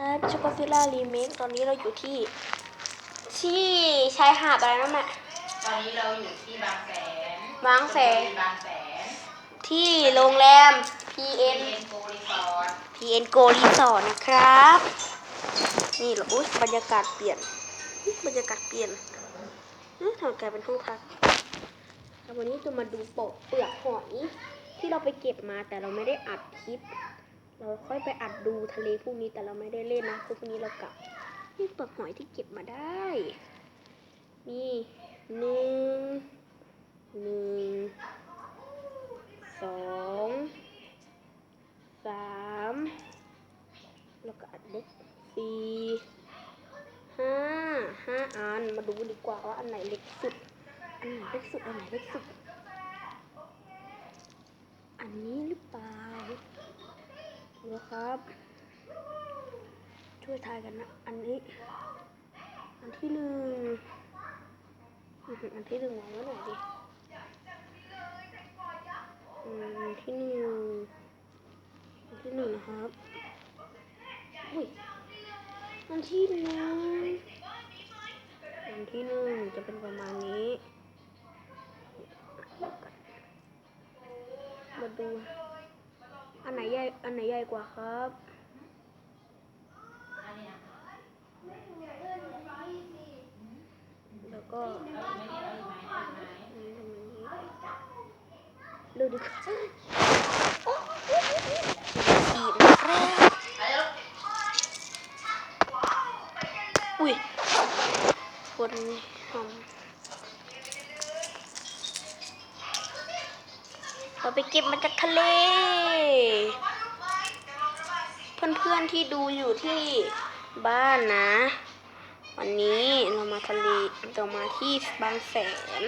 ครับชูกาฟิล่ารีเมคตอนนี้เราอยู่ที่ ที่ชายหาดอะไรนะแม่ตอนนี้เราอยู่ที่บางแสนบางแสนบางแสนที่โรงแรม PN เอ็นโกรีสอร์ท PN Go Resort นะครับ นี่เหรออุ๊ยบรรยากาศเปลี่ยนอุ๊ยบรรยากาศเปลี่ยนเอ๊ะทำกลายเป็นห้องพักแล้ววันนี้จะมาดูโปะเปลือกหอยที่เราไปเก็บมาแต่เราไม่ได้อัดคลิป เราค่อยไปอัดดูทะเลพรุ่งนี้แต่เราไม่ได้เล่นนะพราะพรุ่งนี้เรากลับนี่ปลือกหอยที่เก็บมาได้ นี่หนึ่งหนึ่งสองสามแล้วก็อันเล็กสี่ห้าห้าอันมาดูดีกว่าว่าอันไหนเล็กสุดอันไหนเล็กสุดอันไหนเล็กสุด อันนี้หรือเปล่า ดูครับ ช่วยทายกันนะ อันนี้ อันที่หนึ่งอันที่หนึ่งวางไว้ไหนดิอืมอันที่หนึ่งอันที่หนึ่งนะครับอุ้ยอันที่หนึ่งอันที่หนึ่งจะเป็นประมาณนี้มาดู อันไหนใหญ่กว่าครับแล้วก็เอาอีกไหมเนี่ยเอาอีกไหมเอาอีกไหมดูดิขีดนะครับไปแล้วอุ้ยคนทำเราไปเก็บมาจากทะเล อนๆที่ดูอยู่ที่บ้านนะ วันนี้เรามาทะเลเรามาที่บางแสน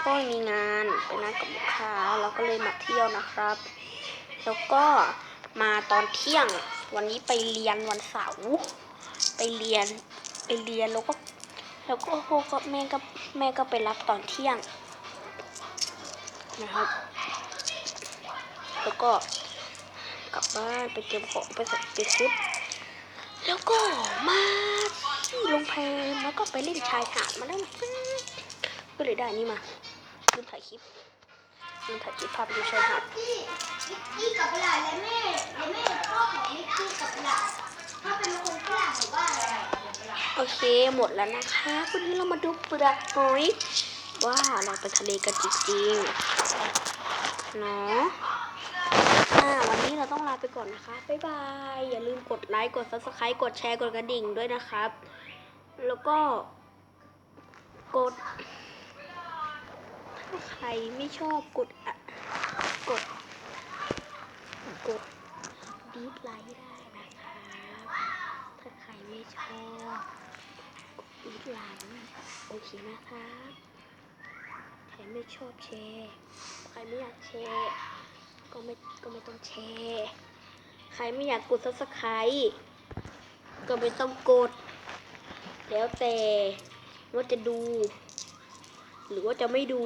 พ่อมีงานไปนัดกับลูกค้าเราก็เลยมาเที่ยวนะครับ แล้วก็มาตอนเที่ยง วันนี้ไปเรียนวันเสาร์ไปเรียนไปเรียนแล้วก็แล้วก็พ่อก็แม่ก็แม่ก็ไปรับตอนเที่ยงนะครับ แล้วก็ กลับบ้านไปเตรียมของไปใส่ไปซุด แล้วก็มาที่โรงแรมแล้วก็ไปเล่นชายหาดมาแล้วก็เลยได้นี่มาลืมถ่ายคลิปลืมถ่ายคลิปพาไปดูชายหาดพี่กับหลานและแม่และแม่พ่อของนิกกี้กับหลานถ้าเป็นคนฝรั่งหรือว่าอะไรโอเคหมดแล้วนะคะวันนี้เรามาดูเปลือกหอยว่าเราไปทะเลกันจริงๆเนาะ นี้เราต้องลาไปก่อนนะคะ บ๊ายบาย อย่าลืมกดไลค์ กด subscribe กดแชร์ กดกระดิ่งด้วยนะครับ แล้วก็กด ถ้าใครไม่ชอบกดอะกด กดดีไลค์ได้นะคะถ้าใครไม่ชอบกดดีไลค์โอเคนะคะใครไม่ชอบแชร์ ใครไม่อยากแชร์ ก็ไม่ก็ไม่ต้องแชร์ ใครไม่อยากกด subscribe ก็ไม่ต้องกด แล้วแต่ว่าจะดู หรือว่าจะไม่ดู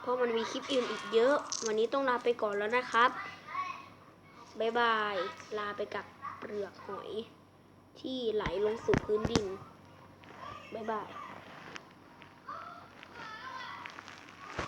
เพราะมันมีคลิปอื่นอีกเยอะ วันนี้ต้องลาไปก่อนแล้วนะครับบายบาย ลาไปกับเปลือกหอย ที่ไหลลงสู่พื้นดินบายบาย